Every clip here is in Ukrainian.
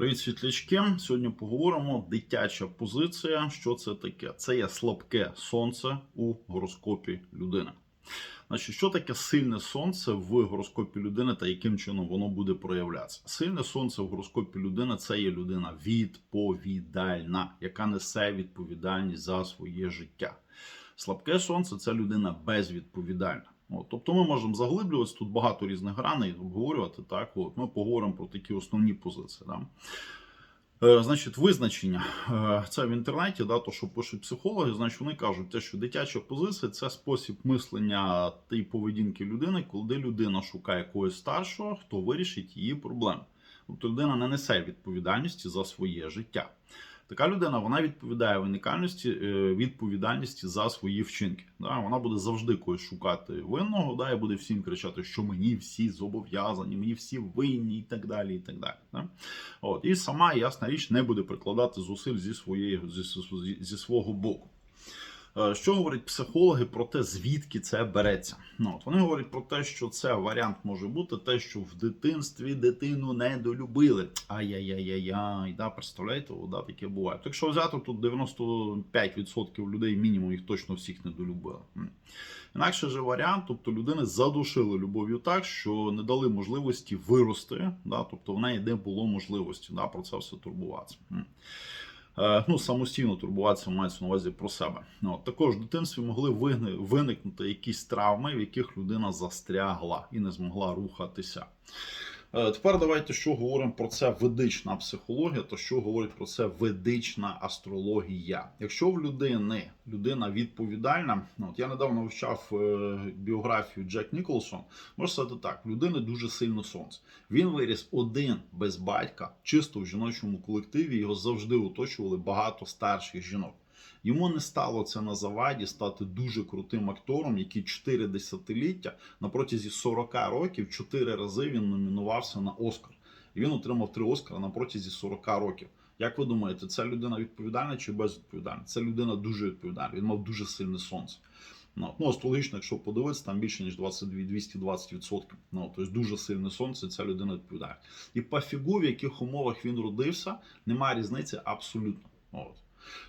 Привіт, світлячки. Сьогодні поговоримо дитяча позиція. Що це таке? Це є слабке сонце у гороскопі людини. Значить, що таке сильне сонце в гороскопі людини та яким чином воно буде проявлятися? Сильне сонце в гороскопі людини це є людина відповідальна, яка несе відповідальність за своє життя. Слабке сонце це людина безвідповідальна. От, тобто ми можемо заглиблюватися тут багато різних граней обговорювати. Так, от ми поговоримо про такі основні позиції. Да? Е, значить, визначення Е, це в інтернеті, да, то що пишуть психологи, значить вони кажуть, те, що дитяча позиція це спосіб мислення та поведінки людини, коли людина шукає когось старшого, хто вирішить її проблеми. Тобто людина не несе відповідальності за своє життя. Така людина вона відповідає виникальності е, відповідальності за свої вчинки. Да? Вона буде завжди когось шукати винного, да? і буде всім кричати, що мені всі зобов'язані, мені всі винні і так далі. І так далі. Да? От. І сама, ясна річ, не буде прикладати зусиль зі, своєї, зі, зі, зі свого боку. Е, Що говорять психологи про те, звідки це береться? Ну, от вони говорять про те, що це варіант може бути те, що в дитинстві дитину недолюбили. Ай-яй-яй-яй, да, представляєте, да, таке буває. Так якщо взяти тут 95% людей, мінімум їх точно всіх недолюбили. Інакше же варіант, тобто людини задушили любов'ю так, що не дали можливості вирости, да, тобто в неї не було можливості да, про це все турбуватися. Е, ну, самостійно турбуватися мається на увазі про себе. От, також дитинстві могли виникнути якісь травми, в яких людина застрягла і не змогла рухатися. Е, Тепер давайте що говоримо про це ведична психологія, то що говорить про це ведична астрологія. Якщо в людини людина відповідальна, ну, от я недавно вивчав е, біографію Джек Ніколсон, можна сказати так, в людини дуже сильно сонце. Він виріс один без батька, чисто в жіночому колективі. Його завжди оточували багато старших жінок. Йому не стало це на заваді стати дуже крутим актором, який 4 десятиліття на протязі 40 років 4 рази він номінувався на Оскар. І він отримав 3 Оскара на протязі 40 років. Як ви думаєте, ця людина відповідальна чи безвідповідальна? Ця людина дуже відповідальна. Він мав дуже сильне сонце. Ну, ну астрологічно, якщо подивитися, там більше ніж 22, 220%. Ну, тобто дуже сильне сонце, ця людина відповідає. І по фігу, в яких умовах він родився, немає різниці абсолютно. От.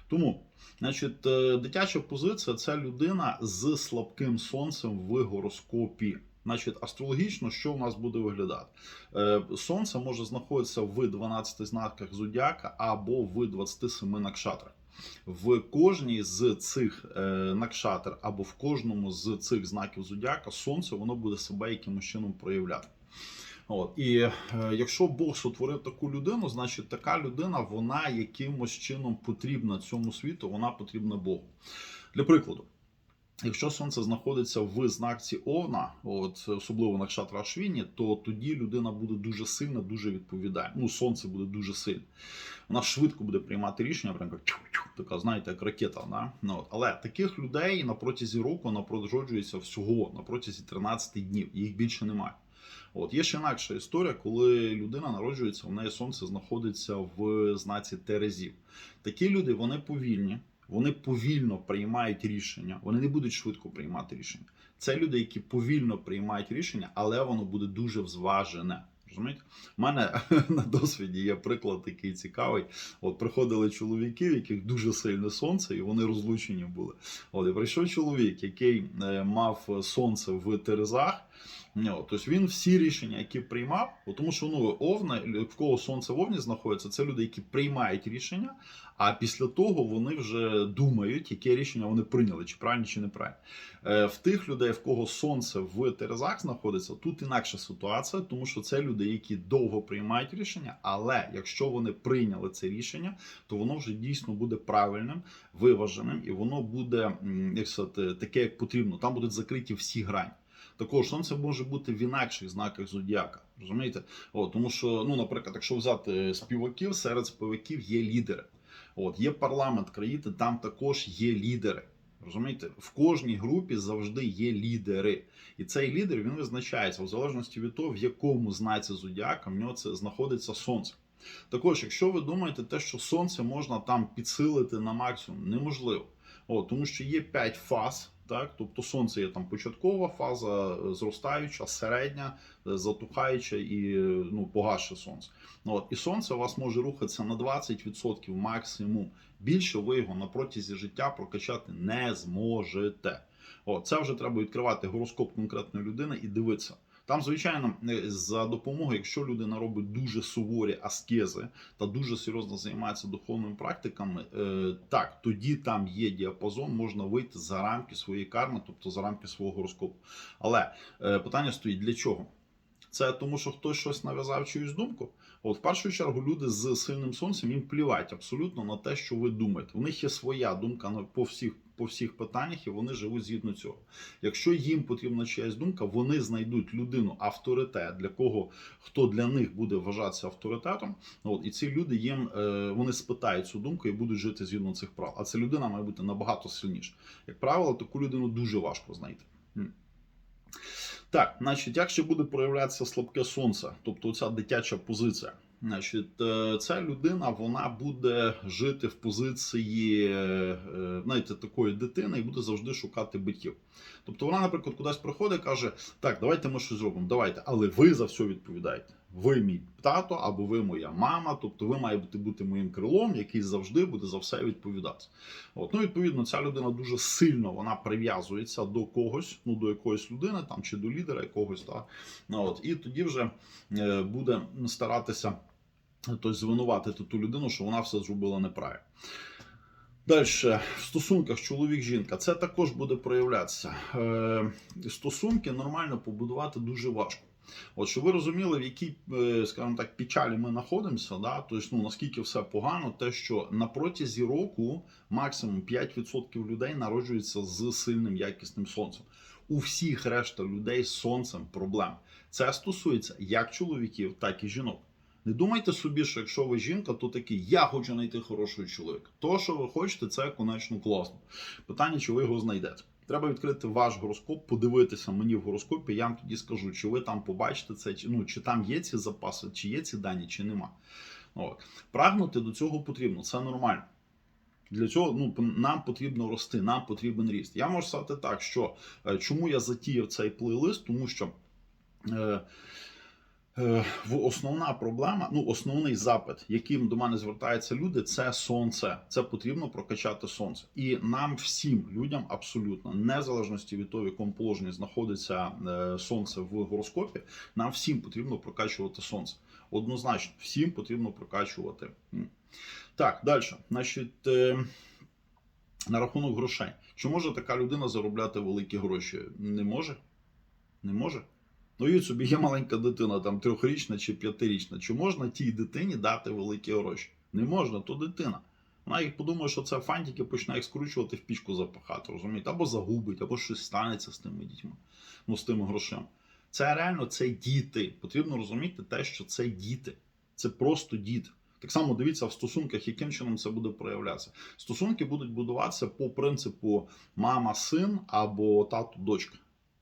Тому, значить, е, дитяча позиція це людина з слабким сонцем в гороскопі. Значить, астрологічно, що в нас буде виглядати? Е, Сонце може знаходитися в 12 знаках зодіака або в 27 накшатрах. В кожній з цих е, накшатр або в кожному з цих знаків зодіака сонце воно буде себе якимось чином проявляти. От і е, якщо Бог сотворив таку людину, значить така людина вона якимось чином потрібна цьому світу, вона потрібна Богу. Для прикладу, якщо сонце знаходиться в знакці Овна, от особливо на кшатра Ашвіні, то тоді людина буде дуже сильна, дуже відповідальна. Ну, сонце буде дуже сильне. Вона швидко буде приймати рішення, прям як така, знаєте, як ракета. Да? Ну, от. Але таких людей на протязі року напроджується всього на протязі 13 днів. Їх більше немає. От є ще інакша історія, коли людина народжується, у неї сонце знаходиться в знаці Терезів. Такі люди вони повільні, вони повільно приймають рішення, вони не будуть швидко приймати рішення. Це люди, які повільно приймають рішення, але воно буде дуже взважене. Розумієте? У мене на досвіді є приклад такий цікавий. От приходили чоловіки, в яких дуже сильне сонце, і вони розлучені були. От і прийшов чоловік, який е, мав сонце в Терезах. Тобто він всі рішення, які приймав, тому що ну овни, в кого сонце в овні знаходиться, це люди, які приймають рішення, а після того вони вже думають, яке рішення вони прийняли, чи правильно, чи неправильно. Е, В тих людей, в кого сонце в Терезах знаходиться, тут інакша ситуація, тому що це люди, які довго приймають рішення, але якщо вони прийняли це рішення, то воно вже дійсно буде правильним, виваженим, і воно буде як сказати, таке, як потрібно. Там будуть закриті всі грані. Також сонце може бути в інакших знаках зодіака. Розумієте? О, тому що, ну, наприклад, якщо взяти співаків, серед співаків є лідери. От, є парламент країни, там також є лідери. Розумієте, в кожній групі завжди є лідери, і цей лідер він визначається в залежності від того, в якому знаці зодіака в нього це знаходиться сонце. Також, якщо ви думаєте, те, що сонце можна там підсилити на максимум, неможливо. О, тому що є 5 фаз. Так, тобто сонце є там початкова фаза, е, зростаюча, середня, е, затухаюча і е, ну, погасше сонце. Ну, От, і сонце у вас може рухатися на 20% максимум. Більше ви його на протязі життя прокачати не зможете. О, це вже треба відкривати гороскоп конкретної людини і дивитися. Там, звичайно, е, за допомогою, якщо людина робить дуже суворі аскези та дуже серйозно займається духовними практиками, е, так тоді там є діапазон, можна вийти за рамки своєї карми, тобто за рамки свого гороскопу. Але е, питання стоїть для чого? Це тому, що хтось щось нав'язав чиюсь думку. От в першу чергу люди з сильним сонцем їм плівать абсолютно на те, що ви думаєте. У них є своя думка по всіх по всіх питаннях, і вони живуть згідно цього. Якщо їм потрібна чиясь думка, вони знайдуть людину авторитет, для кого хто для них буде вважатися авторитетом. От і ці люди їм е, вони спитають цю думку і будуть жити згідно цих прав. А ця людина має бути набагато сильніша. Як правило, таку людину дуже важко знайти. Так, значить, як ще буде проявлятися слабке сонце, тобто ця дитяча позиція. Значить, е, ця людина вона буде жити в позиції е, знаєте, такої дитини і буде завжди шукати батьків. Тобто вона, наприклад, кудись приходить і каже: Так, давайте ми щось зробимо, давайте, але ви за все відповідаєте. Ви мій тато або ви моя мама, тобто ви маєте бути моїм крилом, який завжди буде за все відповідати. От, ну, відповідно, ця людина дуже сильно вона прив'язується до когось, ну до якоїсь людини там чи до лідера якогось. Та, от, і тоді вже е, буде старатися тобто, звинуватити ту людину, що вона все зробила неправильно. Далі, в стосунках чоловік-жінка, це також буде проявлятися. Е, стосунки нормально побудувати дуже важко. От щоб ви розуміли, в якій, е, скажімо так, печалі ми знаходимося, да? тобто, ну, наскільки все погано, те, що на протязі року максимум 5% людей народжуються з сильним якісним сонцем. У всіх решта людей з сонцем проблем. Це стосується як чоловіків, так і жінок. Не думайте собі, що якщо ви жінка, то такий я хочу знайти хорошого чоловіка. То, що ви хочете, це конечно класно. Питання, чи ви його знайдете. Треба відкрити ваш гороскоп, подивитися мені в гороскопі. Я вам тоді скажу, чи ви там побачите це, чи ну чи там є ці запаси, чи є ці дані, чи нема. От. Прагнути до цього потрібно, це нормально. Для цього ну, нам потрібно рости, нам потрібен ріст. Я можу сказати так, що е, чому я затіяв цей плейлист, тому що. Е, основна проблема, ну основний запит, яким до мене звертаються люди, це сонце. Це потрібно прокачати сонце. І нам всім людям, абсолютно, незалежності від того, в якому положенні знаходиться е, сонце в гороскопі, нам всім потрібно прокачувати сонце. Однозначно, всім потрібно прокачувати. Так, далі. Значить, е, на рахунок грошей. Чи може така людина заробляти великі гроші? Не може? Не може. Ну, уявіть собі, є маленька дитина, там трьохрічна чи п'ятирічна. Чи можна тій дитині дати великі гроші? Не можна, то дитина. Вона їх подумає, що це фантики почне їх скручувати в пічку запахати, розумієте? Або загубить, або щось станеться з тими дітьми, ну з тими грошима. Це реально це діти. Потрібно розуміти те, що це діти. Це просто діти. Так само дивіться в стосунках, яким чином це буде проявлятися. Стосунки будуть будуватися по принципу мама-син або тато-дочка.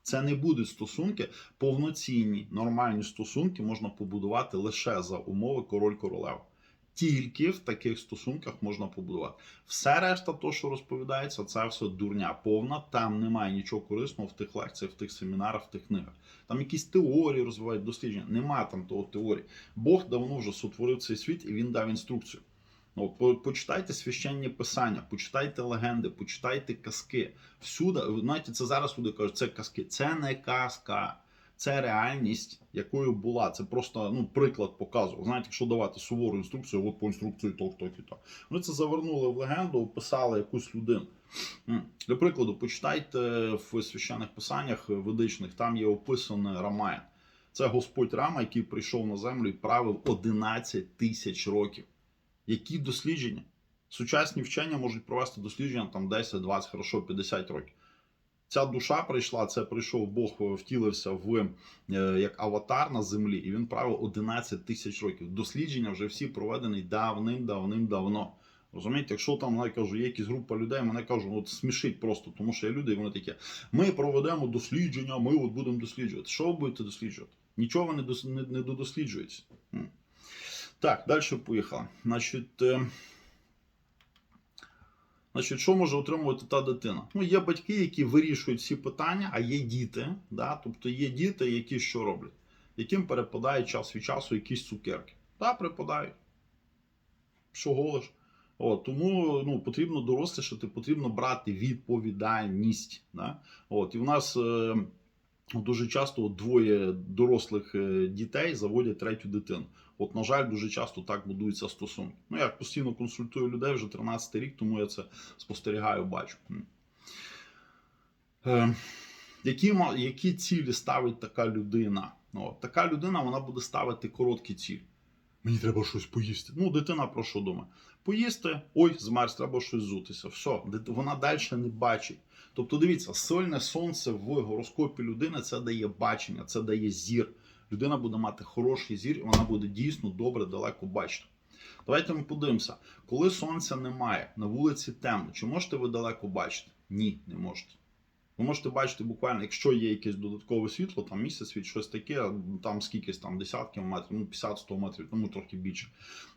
Це не будуть стосунки повноцінні, нормальні стосунки можна побудувати лише за умови король-королева. Тільки в таких стосунках можна побудувати. Все решта, то, що розповідається, це все дурня повна. Там немає нічого корисного в тих лекціях, в тих семінарах, в тих книгах. Там якісь теорії розвивають дослідження. Немає там того теорії. Бог давно вже сотворив цей світ і він дав інструкцію. Ну, почитайте священні писання, почитайте легенди, почитайте казки. Всюди, знаєте, це зараз люди кажуть, це казки. Це не казка, це реальність, якою була. Це просто ну, приклад показував. Знаєте, якщо давати сувору інструкцію, от по інструкції то, то, і то. Вони це завернули в легенду, описали якусь людину. Для прикладу, почитайте в священних писаннях ведичних, там є описаний Рамаян. Це Господь Рама, який прийшов на землю і правив 11 тисяч років. Які дослідження? Сучасні вчення можуть провести дослідження там 10, 20, хорошо, 50 років. Ця душа прийшла, це прийшов Бог, втілився в е, як аватар на землі, і він правив 11 тисяч років. Дослідження вже всі проведені давним-давним-давно. Розумієте, якщо там я кажу, є якась група людей, мене кажуть, от смішить просто, тому що є люди, і вони такі. Ми проведемо дослідження, ми от будемо досліджувати. Що ви будете досліджувати? Нічого не, дос, не, не додосліджуєте. Так, далі поїхала. Значить, е, Значить, що може отримувати та дитина? Ну, є батьки, які вирішують всі питання, а є діти. Да? Тобто є діти, які що роблять, яким перепадає час від часу якісь цукерки. Та припадають. Що голиш? От, тому ну, потрібно дорослішати, потрібно брати відповідальність. Да? От, і в нас е, дуже часто двоє дорослих е, дітей заводять третю дитину. От, на жаль, дуже часто так будуються стосунки. Ну, я постійно консультую людей вже 13 рік, тому я це спостерігаю, бачу. Е, які, які цілі ставить така людина? О, така людина вона буде ставити короткі цілі. Мені треба щось поїсти. Ну, дитина про що думає? Поїсти, ой, змерз, треба щось зутися. Все, вона далі не бачить. Тобто, дивіться, сильне сонце в гороскопі людини це дає бачення, це дає зір. Людина буде мати хороший зір, і вона буде дійсно добре далеко бачити. Давайте ми подивимося, коли сонця немає, на вулиці темно, чи можете ви далеко бачити? Ні, не можете. Ви можете бачити буквально, якщо є якесь додаткове світло, там місяць світ, щось таке, там скількись там десятків метрів, ну 50-100 метрів, тому трохи більше.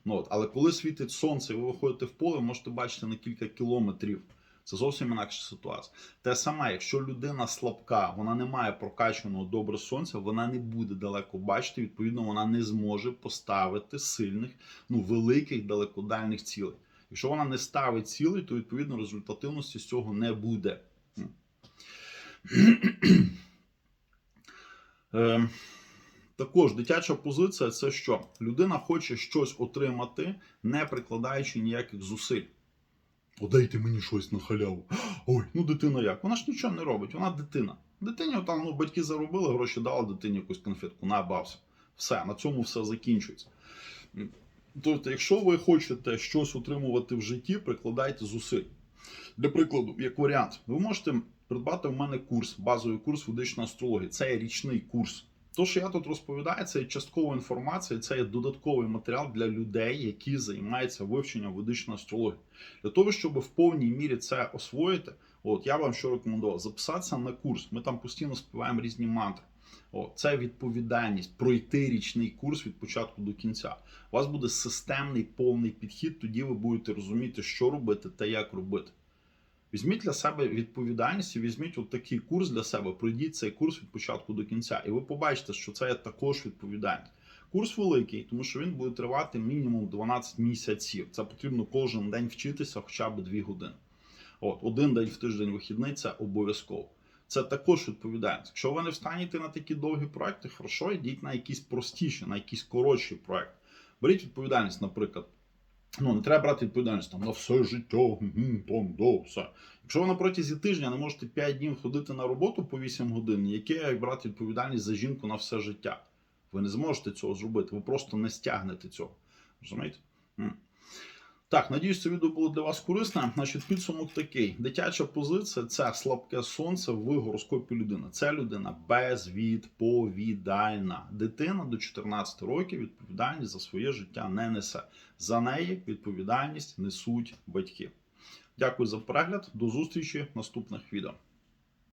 Ну, от. Але коли світить сонце, і ви виходите в поле, можете бачити на кілька кілометрів. Це зовсім інакша ситуація. Те саме, якщо людина слабка, вона не має прокачаного добре сонця, вона не буде далеко бачити, відповідно, вона не зможе поставити сильних, ну великих далекодальних цілей. Якщо вона не ставить цілей, то відповідно результативності з цього не буде. Е, Також дитяча позиція це що? Людина хоче щось отримати, не прикладаючи ніяких зусиль. О, дайте мені щось на халяву. Ой, ну дитина як? Вона ж нічого не робить, вона дитина. Дитині там ну, батьки заробили, гроші дали дитині якусь конфетку, набався. Все, на цьому все закінчується. Тобто, якщо ви хочете щось отримувати в житті, прикладайте зусиль. Для прикладу, як варіант, ви можете придбати в мене курс, базовий курс ведичної астрології. Це є річний курс. То, що я тут розповідаю, це є часткова інформація, це є додатковий матеріал для людей, які займаються вивченням ведичної астрології. Для того, щоб в повній мірі це освоїти, от я вам що рекомендував записатися на курс. Ми там постійно співаємо різні мантри. О, це відповідальність пройти річний курс від початку до кінця. У вас буде системний повний підхід, тоді ви будете розуміти, що робити та як робити. Візьміть для себе відповідальність і візьміть от такий курс для себе, пройдіть цей курс від початку до кінця, і ви побачите, що це є також відповідальність. Курс великий, тому що він буде тривати мінімум 12 місяців. Це потрібно кожен день вчитися хоча б 2 години. От, один день в тиждень вихідний це обов'язково. Це також відповідальність. Якщо ви не встанете на такі довгі проекти, хорошо, йдіть на якісь простіші, на якісь коротші проекти. Беріть відповідальність, наприклад. Ну, не треба брати відповідальність там на все життя, там, до, все. Якщо ви на протязі тижня не можете 5 днів ходити на роботу по 8 годин, яке як брати відповідальність за жінку на все життя? Ви не зможете цього зробити, ви просто не стягнете цього. Розумієте? Так, надіюсь, це відео було для вас корисне. Значить, підсумок такий: дитяча позиція це слабке сонце в гороскопі людини. Це людина безвідповідальна. Дитина до 14 років відповідальність за своє життя не несе. За неї відповідальність несуть батьки. Дякую за перегляд. До зустрічі в наступних відео.